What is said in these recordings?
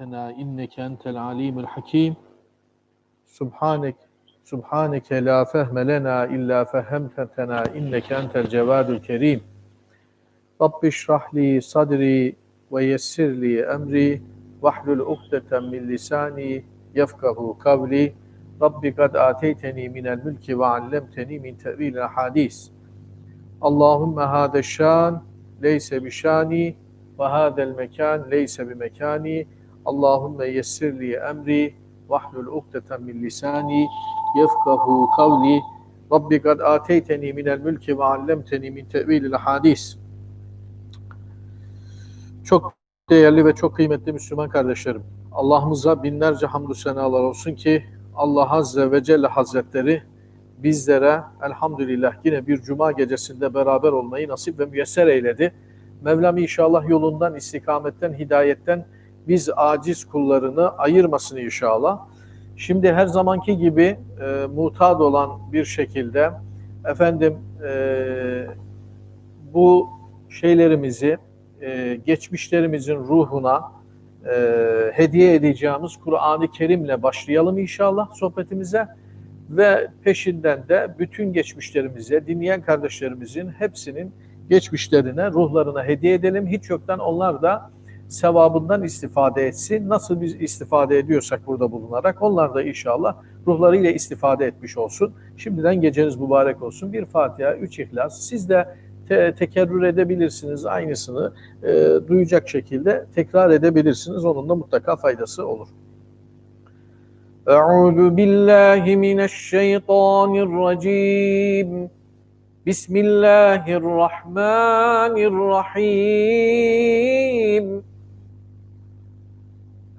علمتنا إنك أنت العليم الحكيم. سبحانك سبحانك لا فهم لنا إلا فهمتنا إنك أنت الجواد الكريم. رب اشرح لي صدري ويسر لي أمري واحلل عقدة من لساني يفقه قولي. رب قد آتيتني من الملك وعلمتني من تأويل الأحاديث. اللهم هذا الشان ليس بشاني وهذا المكان ليس بمكاني. Allahümme yessirli emri vahlul ukdeten min lisani yefkahu kavli Rabbi kad ateyteni minel mülki ve allemteni min tevilil hadis. Çok değerli ve çok kıymetli Müslüman kardeşlerim. Allah'ımıza binlerce hamdü senalar olsun ki Allah Azze ve Celle Hazretleri bizlere elhamdülillah yine bir cuma gecesinde beraber olmayı nasip ve müyesser eyledi. Mevlam inşallah yolundan, istikametten, hidayetten, biz aciz kullarını ayırmasın inşallah. Şimdi her zamanki gibi e, mutat olan bir şekilde efendim e, bu şeylerimizi e, geçmişlerimizin ruhuna e, hediye edeceğimiz Kur'an-ı Kerim'le başlayalım inşallah sohbetimize ve peşinden de bütün geçmişlerimize, dinleyen kardeşlerimizin hepsinin geçmişlerine, ruhlarına hediye edelim. Hiç yoktan onlar da sevabından istifade etsin. Nasıl biz istifade ediyorsak burada bulunarak onlar da inşallah ruhlarıyla istifade etmiş olsun. Şimdiden geceniz mübarek olsun. Bir Fatiha, üç İhlas. Siz de te- tekerrür edebilirsiniz. Aynısını e, duyacak şekilde tekrar edebilirsiniz. Onun da mutlaka faydası olur. Euzu billahi mineşşeytanirracim. Bismillahirrahmanirrahim.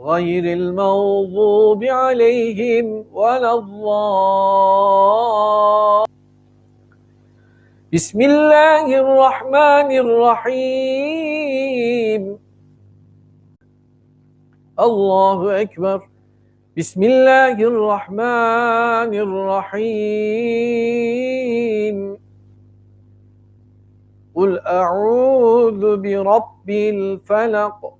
غير المغضوب عليهم ولا الضالين. بسم الله الرحمن الرحيم. الله أكبر. بسم الله الرحمن الرحيم. قل أعوذ برب الفلق.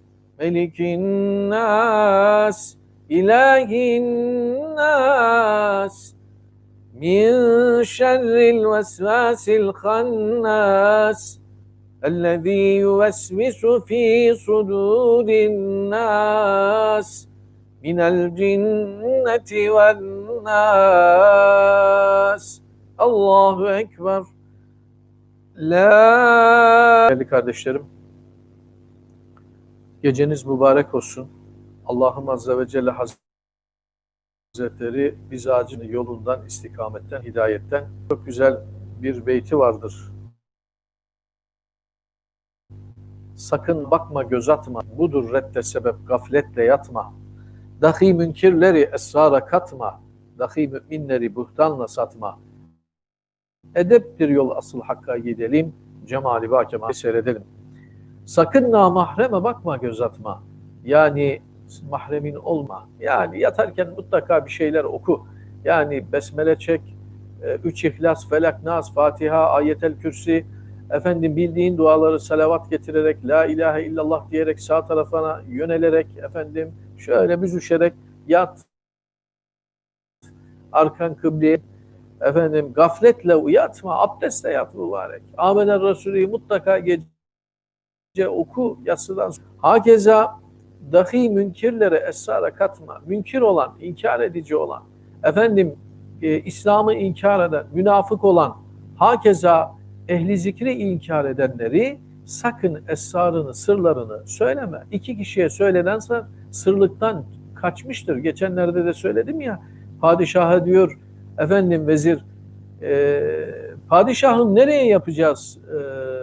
ملك الناس إله الناس من شر الوسواس الخناس الذي يوسوس في صدور الناس من الجنة والناس Allahu Ekber La Değerli kardeşlerim Geceniz mübarek olsun. Allah'ım Azze ve Celle Hazretleri biz acil yolundan, istikametten, hidayetten çok güzel bir beyti vardır. Sakın bakma göz atma, budur redde sebep gafletle yatma. Dahi münkirleri esrara katma, dahi müminleri buhtanla satma. Edeptir yol asıl hakka gidelim, cemali ve kemali seyredelim. Sakın namahreme bakma göz atma. Yani mahremin olma. Yani yatarken mutlaka bir şeyler oku. Yani besmele çek, e, üç ihlas, felak, nas, fatiha, ayetel kürsi, efendim bildiğin duaları salavat getirerek, la ilahe illallah diyerek sağ tarafına yönelerek, efendim şöyle büzüşerek yat, arkan kıbleye, efendim gafletle uyatma, abdestle yat mübarek. Amener Resulü mutlaka gece oku yatsıdan sonra. Hakeza dahi münkirlere esrara katma. Münkir olan, inkar edici olan, efendim e, İslam'ı inkar eden, münafık olan, hakeza ehli zikri inkar edenleri sakın esrarını, sırlarını söyleme. İki kişiye söylenen sır, sırlıktan kaçmıştır. Geçenlerde de söyledim ya, padişaha diyor, efendim vezir, e, padişahım nereye yapacağız e,